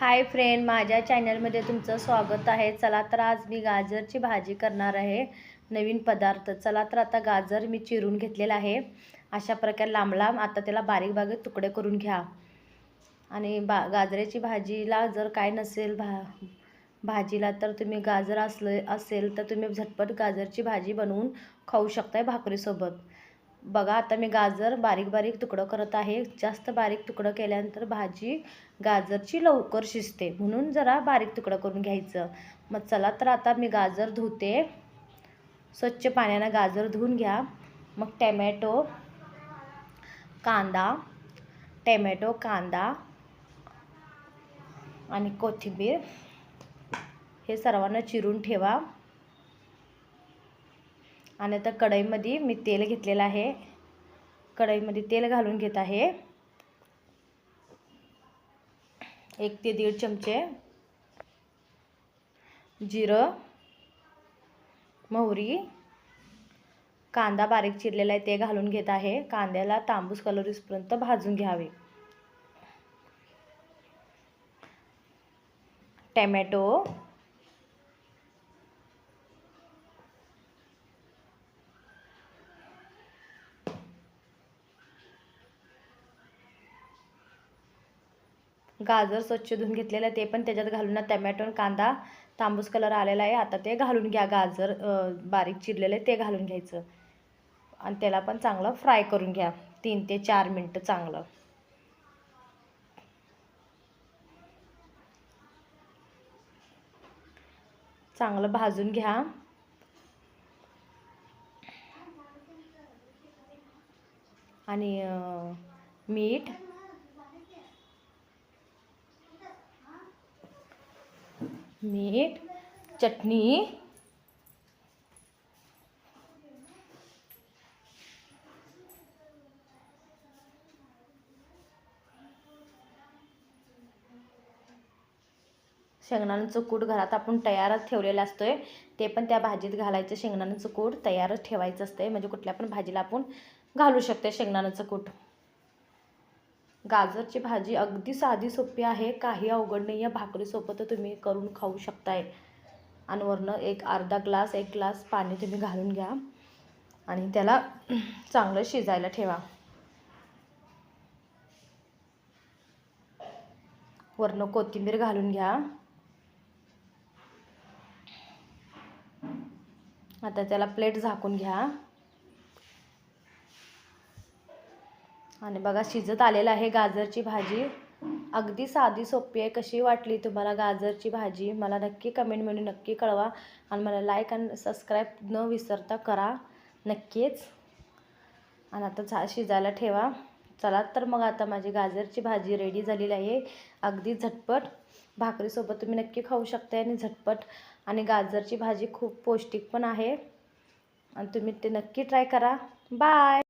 Hi friend माझ्या चॅनलमध्ये तुमचं स्वागत आहे. चला तर आज मी गाजरची भाजी करणार आहे. नवीन पदार्थ. चला तर आता गाजर मी चिरून घेतलेला आहे. अशा प्रकारे लांब लांब आता त्याला बारीक बारीक तुकडे करून घ्या. आणि बा गाजराची भाजीला जर काय नसेल भा भाजीला तर तुम्ही गाजर असलं असेल तर तुम्ही झटपट गाजरची भाजी बनवून खाऊ शकताय भाकरीसोबत. बघा आता मी गाजर बारीक बारीक तुकडं करत आहे. जास्त बारीक तुकडं केल्यानंतर भाजी गाजरची लवकर शिजते. म्हणून जरा बारीक तुकडं करून घ्यायचं. मग चला तर आता मी गाजर धुते. स्वच्छ पाण्यानं गाजर धुवून घ्या. मग टॅमॅटो कांदा टॅमॅटो कांदा आणि कोथिंबीर हे सर्वांना चिरून ठेवा. आणि आता कढईमध्ये मी तेल घेतलेलं आहे. कढईमध्ये तेल घालून घेत आहे. एक ते दीड चमचे जिरं मोहरी कांदा बारीक चिरलेला आहे ते घालून घेत आहे. कांद्याला तांबूस कलरीसपर्यंत भाजून घ्यावे. टॅमॅटो गाजर स्वच्छ धुवून घेतलेलं आहे ते पण त्याच्यात घालून ना टमॅटो कांदा तांबूस कलर आलेला आहे. आता ते घालून घ्या गाजर बारीक चिरलेलं आहे ते घालून घ्यायचं. आणि त्याला पण चांगलं फ्राय करून घ्या. तीन ते चार मिनटं चांगलं. चांगलं भाजून घ्या. आणि मीठ मीठ चटणी शेंगदाण्याचं कूट घरात आपण तयारच ठेवलेलं असतोय. ते पण त्या भाजीत घालायचं. शेंगदाण्याचं कूट तयारच ठेवायचं असतंय. म्हणजे कुठल्या पण भाजीला आपण घालू शकतो शेंगदाण्याचं कूट. गाजरची भाजी अगदी साधी सोपी आहे काही अवघड नाही. आहे भाकरीसोबत तुम्ही करून खाऊ शकताय. आणि वरनं एक अर्धा ग्लास एक ग्लास पाणी तुम्ही घालून घ्या. आणि त्याला चांगलं शिजायला ठेवा. वरनं कोथिंबीर घालून घ्या. आता त्याला प्लेट झाकून घ्या. आणि बघा शिजत आलेलं आहे गाजरची भाजी. अगदी साधी सोपी आहे. कशी वाटली तुम्हाला गाजरची भाजी? मला नक्की कमेंटमध्ये नक्की कळवा. आणि मला लाईक आणि सबस्क्राईब न विसरता करा. नक्कीच. आणि आता झा शिजायला ठेवा. चला तर मग आता माझी गाजरची भाजी रेडी झालेली आहे. अगदी झटपट. भाकरीसोबत तुम्ही नक्की खाऊ शकता आणि झटपट. आणि गाजरची भाजी खूप पौष्टिक पण आहे. आणि तुम्ही ते नक्की ट्राय करा. बाय